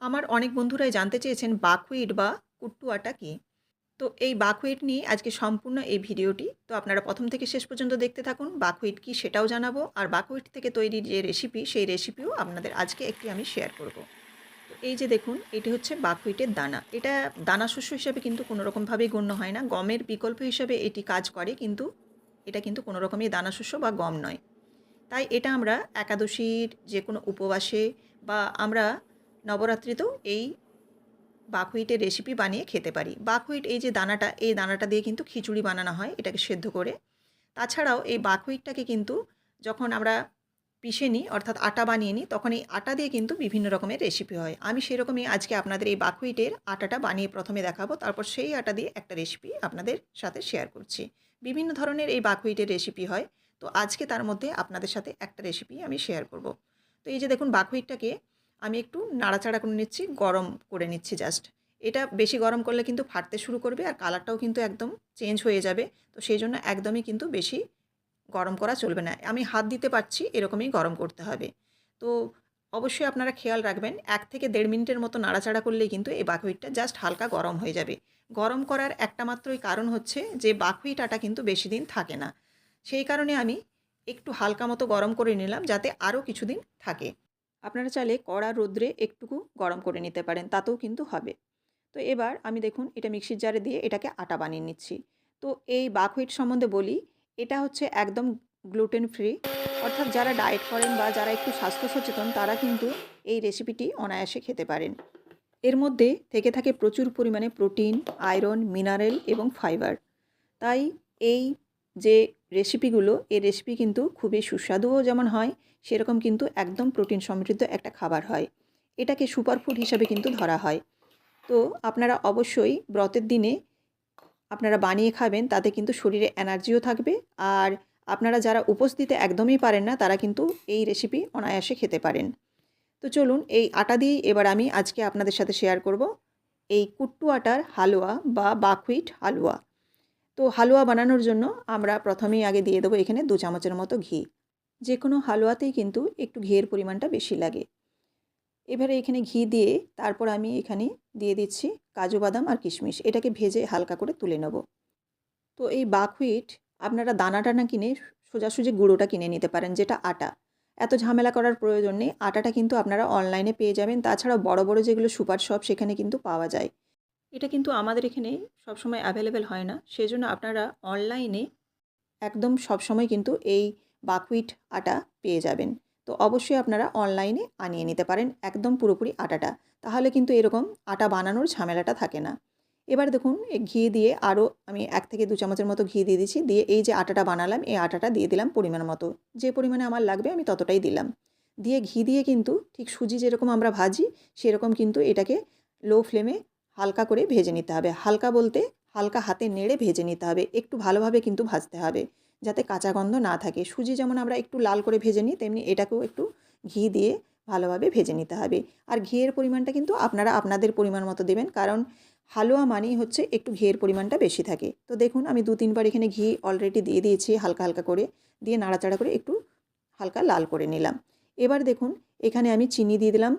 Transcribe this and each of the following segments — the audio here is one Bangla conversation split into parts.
আমার অনেক বন্ধুরাই জানতে চেয়েছেন বাকহুইট বা কুট্টু আটা কী। তো এই বাকহুইট নিয়ে আজকে সম্পূর্ণ এই ভিডিওটি। তো আপনারা প্রথম থেকে শেষ পর্যন্ত দেখতে থাকুন বাকহুইট কি সেটাও জানাব। আর বাকহুইট থেকে তৈরি যে রেসিপি সেই রেসিপিও আপনাদের আজকে একটি আমি শেয়ার করব। তো এই যে দেখুন, এটি হচ্ছে বাকহুইটের দানা। এটা দানা শস্য হিসাবে কিন্তু কোনো রকমভাবেই গণ্য হয় না। গমের বিকল্প হিসাবে এটি কাজ করে, কিন্তু এটা কিন্তু কোনো রকমই দানা শস্য বা গম নয়। তাই এটা আমরা একাদশীর যে কোনো উপবাসে বা আমরা নবরাত্রিতেও এই বাকহুইটের রেসিপি বানিয়ে খেতে পারি। বাকহুইট এই যে দানাটা, এই দানাটা দিয়ে কিন্তু খিচুড়ি বানানো হয় এটাকে সেদ্ধ করে। তাছাড়াও এই বাকহুইটটাকে কিন্তু যখন আমরা পিষে নিই, অর্থাৎ আটা বানিয়ে নিই, তখন এই আটা দিয়ে কিন্তু বিভিন্ন রকমের রেসিপি হয়। আমি সেরকমই আজকে আপনাদের এই বাকহুইটের আটাটা বানিয়ে প্রথমে দেখাবো, তারপর সেই আটা দিয়ে একটা রেসিপি আপনাদের সাথে শেয়ার করছি। বিভিন্ন ধরনের এই বাকহুইটের রেসিপি হয়, তো আজকে তার মধ্যে আপনাদের সাথে একটা রেসিপি আমি শেয়ার করব। তো এই যে দেখুন বাকহুইটটাকে আমি একটু নাড়াচাড়া করে নিচ্ছি, গরম করে নিচ্ছি জাস্ট এটা বেশি গরম করলে কিন্তু ফাটতে শুরু করবে আর কালারটাও কিন্তু একদম চেঞ্জ হয়ে যাবে। তো সেই জন্য একদমই কিন্তু বেশি গরম করা চলবে না। আমি হাত দিতে পারছি, এরকমই গরম করতে হবে। তো অবশ্যই আপনারা খেয়াল রাখবেন, এক থেকে দেড় মিনিটের মতো নাড়াচাড়া করলেই কিন্তু এই বাকহুইটটা জাস্ট হালকা গরম হয়ে যাবে। গরম করার একটা মাত্রই কারণ হচ্ছে যে বাকহুইট আটা কিন্তু বেশি দিন থাকে না। সেই কারণে আমি একটু হালকা মতো গরম করে নিলাম যাতে আরও কিছুদিন থাকে। আপনারা চাইলে কড়া রোদ্রে একটুকু গরম করে নিতে পারেন, তাতেও কিন্তু হবে। তো এবার আমি দেখুন, এটা মিক্সির জারে দিয়ে এটাকে আটা বানিয়ে নিচ্ছি। তো এই বাকহুইট সম্বন্ধে বলি, এটা হচ্ছে একদম গ্লুটেন ফ্রি অর্থাৎ যারা ডায়েট করেন বা যারা একটু স্বাস্থ্য সচেতন তারা কিন্তু এই রেসিপিটি অনায়াসে খেতে পারেন। এর মধ্যে থেকে থাকে প্রচুর পরিমাণে প্রোটিন, আয়রন, মিনারেল এবং ফাইবার। তাই এই যে রেসিপিগুলো এই রেসিপি কিন্তু খুবই সুস্বাদুও যেমন হয়, সেরকম কিন্তু একদম প্রোটিন সমৃদ্ধ একটা খাবার হয়। এটাকে সুপারফুড হিসাবে কিন্তু ধরা হয়। তো আপনারা অবশ্যই ব্রতের দিনে আপনারা বানিয়ে খাবেন, তাতে কিন্তু শরীরে এনার্জিও থাকবে, আর আপনারা যারা উপোস দিতে একদমই পারেন না, তারা কিন্তু এই রেসিপি অনায়াসে খেতে পারেন। তো চলুন, এই আটা দিয়েই এবার আমি আজকে আপনাদের সাথে শেয়ার করব। এই কুট্টু আটার হালুয়া বা বাকহুইট হালুয়া। তো হালুয়া বানানোর জন্য আমরা প্রথমেই আগে দিয়ে দেবো এখানে দু চামচের মতো ঘি। যে কোনো হালুয়াতেই কিন্তু একটু ঘিয়ের পরিমাণটা বেশি লাগে। এবারে এখানে ঘি দিয়ে তারপর আমি এখানে দিয়ে দিচ্ছি কাজু বাদাম আর কিশমিশ। এটাকে ভেজে হালকা করে তুলে নেব। তো এই বাকহুইট আপনারা দানা টানা কিনে সোজাসুজি গুঁড়োটা কিনে নিতে পারেন, যেটা আটা। এত ঝামেলা করার প্রয়োজন নেই। আটাটা কিন্তু আপনারা অনলাইনে পেয়ে যাবেন। তাছাড়াও বড় বড় যেগুলো সুপার শপ, সেখানে কিন্তু পাওয়া যায়। এটা কিন্তু আমাদের এখানে সবসময় অ্যাভেলেবেল হয় না। সেজন্য আপনারা অনলাইনে একদম সবসময় কিন্তু এই বাকহুইট আটা পেয়ে যাবেন। তো অবশ্যই আপনারা অনলাইনে আনিয়ে নিতে পারেন একদম পুরোপুরি আটাটা। তাহলে কিন্তু এরকম আটা বানানোর ঝামেলাটা থাকে না। এবার দেখুন ঘি দিয়ে আরও আমি এক থেকে দু চামচের মতো ঘি দিয়ে দিচ্ছি। দিয়ে এই যে আটাটা বানালাম, এই আটাটা দিয়ে দিলাম পরিমাণ মতো। যে পরিমাণে আমার লাগবে আমি ততটাই দিলাম। দিয়ে ঘি দিয়ে কিন্তু ঠিক সুজি যেরকম আমরা ভাজি, সেরকম কিন্তু এটাকে লো ফ্লেমে হালকা করে ভেজে নিতে হবে। হালকা বলতে হালকা হাতে নেড়ে ভেজে নিতে হবে। একটু ভালোভাবে কিন্তু ভাজতে হবে যাতে কাঁচা গন্ধ না থাকে। সুজি যেমন আমরা একটু লাল করে ভেজে নিই, তেমনি এটাকেও একটু ঘি দিয়ে ভালোভাবে ভেজে নিতে হবে। আর ঘিয়ের পরিমাণটা কিন্তু আপনারা আপনাদের পরিমাণ মতো দেবেন, কারণ হালুয়া মানেই হচ্ছে একটু ঘিয়ের পরিমাণটা বেশি থাকে। তো দেখুন, আমি দু তিনবার এখানে ঘি অলরেডি দিয়ে দিয়েছি হালকা হালকা করে, দিয়ে নাড়াচাড়া করে একটু হালকা লাল করে নিলাম। এবার দেখুন, এখানে আমি চিনি দিয়ে দিলাম।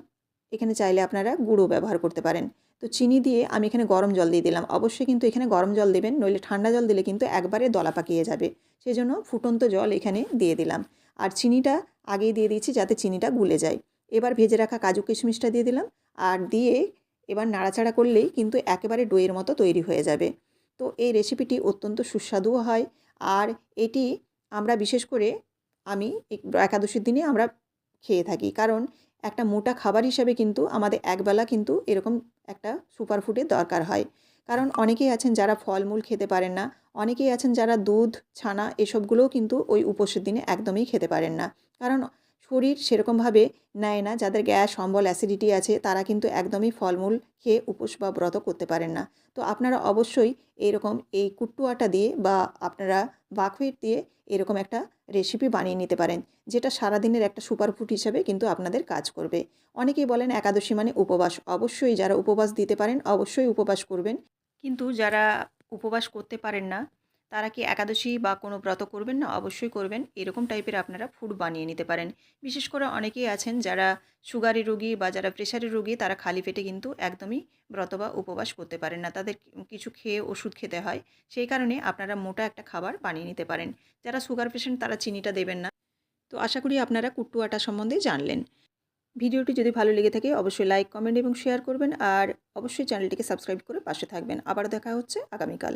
এখানে চাইলে আপনারা গুঁড়ো ব্যবহার করতে পারেন। তো চিনি দিয়ে আমি এখানে গরম জল দিয়ে দিলাম। অবশ্যই কিন্তু এখানে গরম জল দেবেন, নইলে ঠান্ডা জল দিলে কিন্তু একবারে দলা পাকিয়ে যাবে। সেই জন্য ফুটন্ত জল এখানে দিয়ে দিলাম। আর চিনিটা আগেই দিয়ে দিয়েছি যাতে চিনিটা গুলে যায়। এবার ভেজে রাখা কাজু কিশমিশটা দিয়ে দিলাম। আর দিয়ে এবার নাড়াচাড়া করলেই কিন্তু একেবারে ডোয়ের মতো তৈরি হয়ে যাবে। তো এই রেসিপিটি অত্যন্ত সুস্বাদুও হয়। আর এটি আমরা বিশেষ করে আমি একাদশীর দিনে আমরা খেয়ে থাকি। কারণ একটা মোটা খাবার হিসাবে কিন্তু আমাদের একবেলা কিন্তু এরকম একটা সুপারফুডের দরকার হয়। কারণ অনেকেই আছেন যারা ফলমূল খেতে পারেন না, অনেকেই আছেন যারা দুধ, ছানা এসবগুলোও কিন্তু ওই উপোসের দিনে একদমই খেতে পারেন না। কারণ শরীর সেরকমভাবে নেয় না। যাদের গ্যাস, অম্বল, অ্যাসিডিটি আছে, তারা কিন্তু একদমই ফলমূল খেয়ে উপোস বা ব্রত করতে পারেন না। তো আপনারা অবশ্যই এরকম এই কুট্টু আটা দিয়ে বা আপনারা বাকহুইট দিয়ে এরকম একটা রেসিপি বানিয়ে নিতে পারেন, যেটা সারাদিনের একটা সুপারফুড হিসাবে কিন্তু আপনাদের কাজ করবে। অনেকেই বলেন একাদশী মানে উপবাস। অবশ্যই যারা উপবাস দিতে পারেন, অবশ্যই উপবাস করবেন। কিন্তু যারা উপবাস করতে পারেন না তারা কি একাদশী বা কোনো ব্রত করবেন না? অবশ্যই করবেন। এরকম টাইপের আপনারা ফুড বানিয়ে নিতে পারেন। বিশেষ করে অনেকেই আছেন যারা সুগারের রোগী বা যারা প্রেশারের রোগী, তারা খালি পেটে কিন্তু একদমই ব্রত বা উপবাস করতে পারেন না। তাদের কিছু খেয়ে ওষুধ খেতে হয়। সেই কারণে আপনারা মোটা একটা খাবার বানিয়ে নিতে পারেন। যারা সুগার পেশেন্ট তারা চিনিটা দেবেন না। তো আশা করি আপনারা কুট্টু আটা সম্বন্ধে জানলেন। ভিডিওটি যদি ভালো লেগে থাকে, অবশ্যই লাইক কমেন্ট এবং শেয়ার করবেন। আর অবশ্যই চ্যানেলটিকে সাবস্ক্রাইব করে পাশে থাকবেন। আবার দেখা হচ্ছে আগামীকাল।